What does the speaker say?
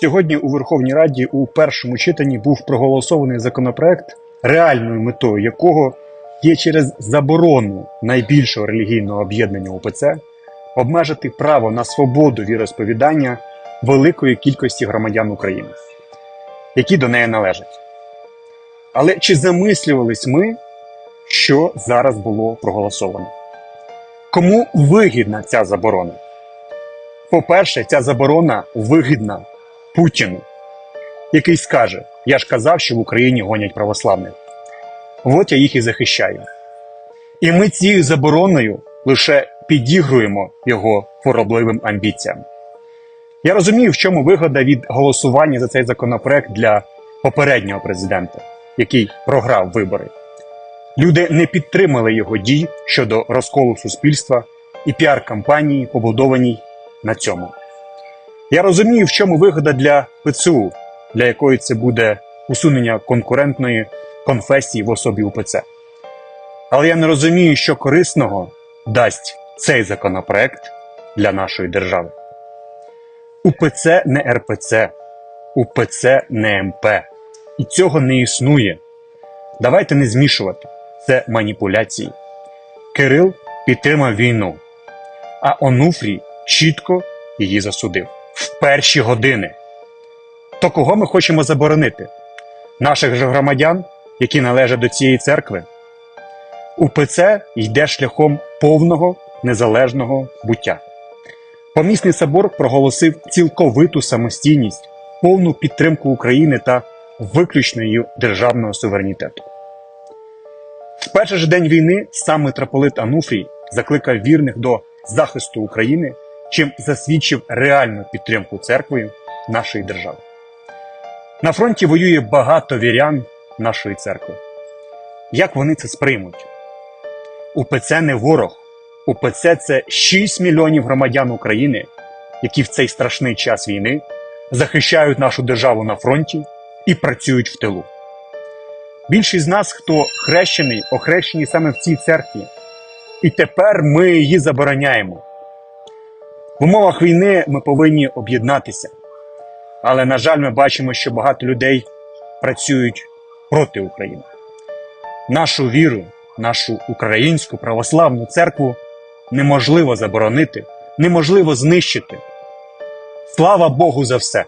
Сьогодні у Верховній Раді у першому читанні був проголосований законопроект, реальною метою якого є через заборону найбільшого релігійного об'єднання УПЦ обмежити право на свободу віросповідання великої кількості громадян України, які до неї належать. Але чи замислювались ми, що зараз було проголосовано? Кому вигідна ця заборона? По-перше, ця заборона вигідна Путіну, який скаже: Я ж казав, що в Україні гонять православних. От я їх і захищаю. І ми цією забороною лише підігруємо його хворобливим амбіціям. Я розумію, в чому вигода від голосування за цей законопроект для попереднього президента, який програв вибори. Люди не підтримали його дій щодо розколу суспільства і піар-кампанії, побудованій на цьому. Я розумію, в чому вигода для ПЦУ, для якої це буде усунення конкурентної конфесії в особі УПЦ. Але я не розумію, що корисного дасть цей законопроект для нашої держави. УПЦ не РПЦ, УПЦ не МП. І цього не існує. Давайте не змішувати. Це маніпуляції. Кирил підтримав війну, а Онуфрій чітко її засудив перші години. То кого ми хочемо заборонити? Наших же громадян, які належать до цієї церкви? УПЦ йде шляхом повного незалежного буття. Помісний собор проголосив цілковиту самостійність, повну підтримку України та виключно її державного суверенітету. В перший же день війни сам митрополит Ануфрій закликав вірних до захисту України, чим засвідчив реальну підтримку церквою нашої держави. На фронті воює багато вірян нашої церкви. Як вони це сприймуть? УПЦ не ворог. УПЦ це 6 мільйонів громадян України, які в цей страшний час війни захищають нашу державу на фронті і працюють в тилу. Більшість з нас, хто хрещений, охрещені саме в цій церкві. І тепер ми її забороняємо. В умовах війни ми повинні об'єднатися. Але, на жаль, ми бачимо, що багато людей працюють проти України. Нашу віру, нашу українську православну церкву неможливо заборонити, неможливо знищити. Слава Богу за все!